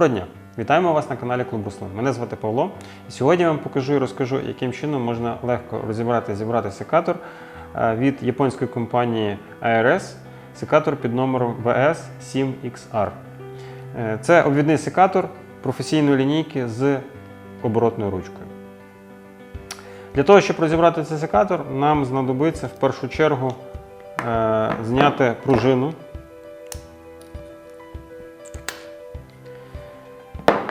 Доброго дня! Вітаємо вас на каналі Клуб Руслан. Мене звати Павло. І сьогодні я вам покажу і розкажу, яким чином можна легко розібрати і зібрати секатор е, від японської компанії ARS, секатор під номером VS7XR. Е, Це обвідний секатор професійної лінійки з оборотною ручкою. Для того, щоб розібрати цей секатор, нам знадобиться в першу чергу е, зняти пружину.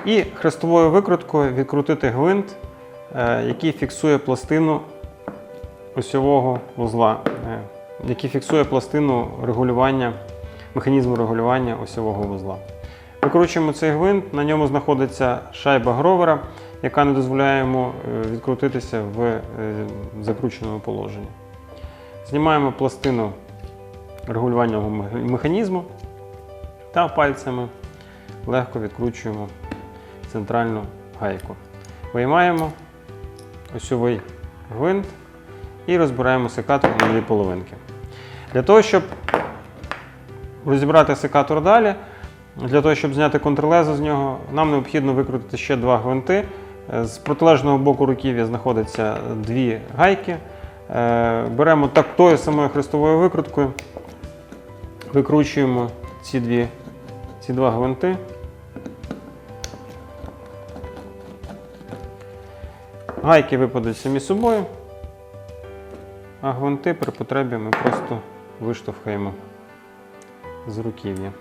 І хрестовою викруткою відкрутити гвинт, е, який фіксує пластину осьового вузла, е, який фіксує пластину регулювання, механізму регулювання осьового вузла. Викручуємо цей гвинт, на ньому знаходиться шайба гровера, яка не дозволяє йому е, відкрутитися в закрученому положенні. Знімаємо пластину регулювального механізму та пальцями легко відкручуємо центральну гайку. Виймаємо осьовий гвинт і розбираємо секатор на дві половинки. Для того, щоб розібрати секатор далі, для того, щоб зняти контрлезо з нього, нам необхідно викрутити ще два гвинти. З протилежного боку руків'я знаходяться дві гайки. Е, Беремо так тою самою хрестовою викруткою, викручуємо ці, дві, ці два гвинти. Гайки випадуть самі собою, а гвинти при потребі ми просто виштовхаємо з руків'я.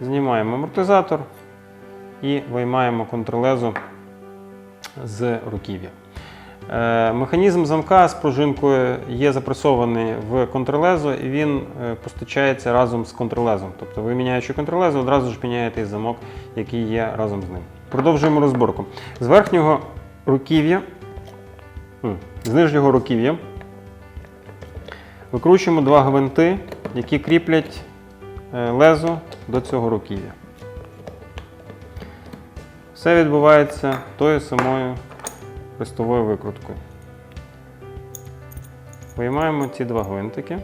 Знімаємо амортизатор і виймаємо контролезу з руків'я. Е, Механізм замка з пружинкою є запресований в контролезо і він е, постачається разом з контролезом. Тобто ви міняючи контролезо, одразу ж міняєте і замок, який є разом з ним. Продовжуємо розборку. З верхнього руків'я, з нижнього руків'я викручуємо два гвинти, які кріплять е, лезо до цього руків'я. Все відбувається тою самою хрестовою викруткою. Виймаємо ці два гвинтики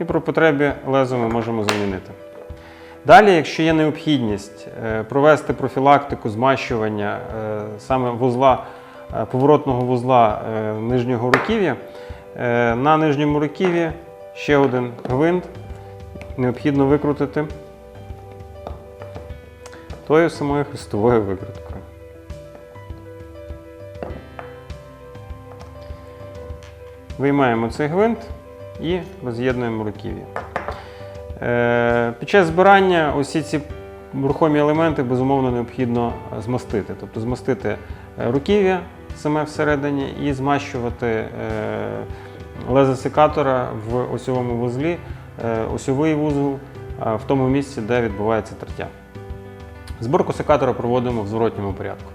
і при потребі лезо ми можемо замінити. Далі, якщо є необхідність е, провести профілактику змащування е, саме вузла, е, поворотного вузла нижнього руків'я, на нижньому руків'ї ще один гвинт необхідно викрутити тою самою хрестовою викруткою. Виймаємо цей гвинт і роз'єднуємо руків'я. Е, Під час збирання усі ці рухомі елементи безумовно необхідно змастити. Тобто змастити е, руків'я саме всередині і змащувати е, лезо секатора в осьовому вузлі, осьовий вузол в тому місці, де відбувається тертя. Зборку секатора проводимо в зворотньому порядку.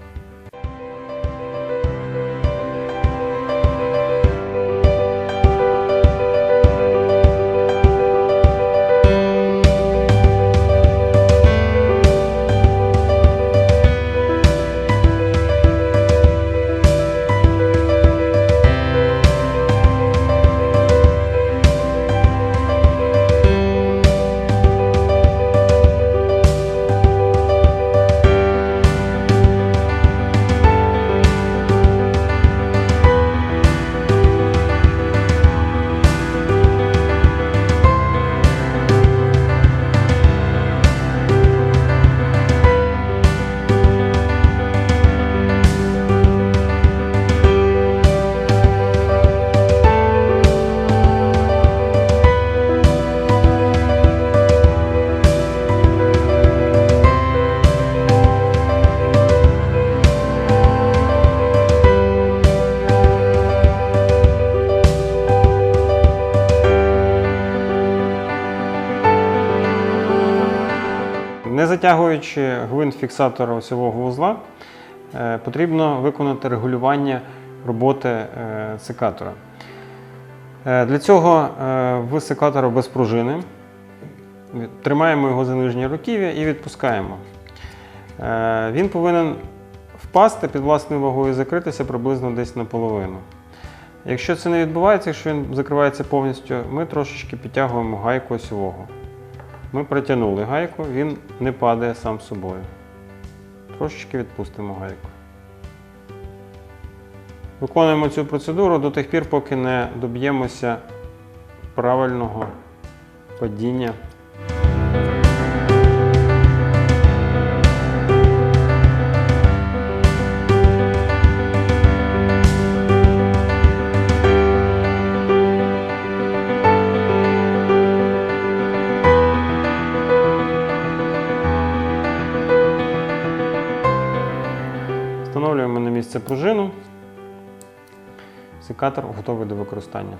Затягуючи гвинт фіксатора осьового вузла, е, потрібно виконати регулювання роботи е, секатора. Е, Для цього в секатора без пружини тримаємо його за нижнє руків'я і відпускаємо. Він повинен впасти під власною вагою і закритися приблизно десь наполовину. Якщо це не відбувається, якщо він закривається повністю, ми трошечки підтягуємо гайку осьового. Ми притягнули гайку, він не падає сам собою. Трошечки відпустимо гайку. Виконуємо цю процедуру до тих пір, поки не доб'ємося правильного падіння. Пружину. Секатор готовий до використання.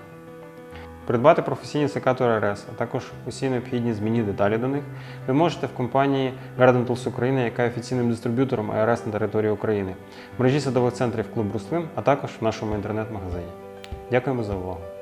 Придбати професійні секатори РС, а також усі необхідні змінні деталі до них ви можете в компанії Garden Tools України, яка є офіційним дистриб'ютором АРС на території України, в мережі садових центрів Клуб Руслин, а також в нашому інтернет-магазині. Дякуємо за увагу!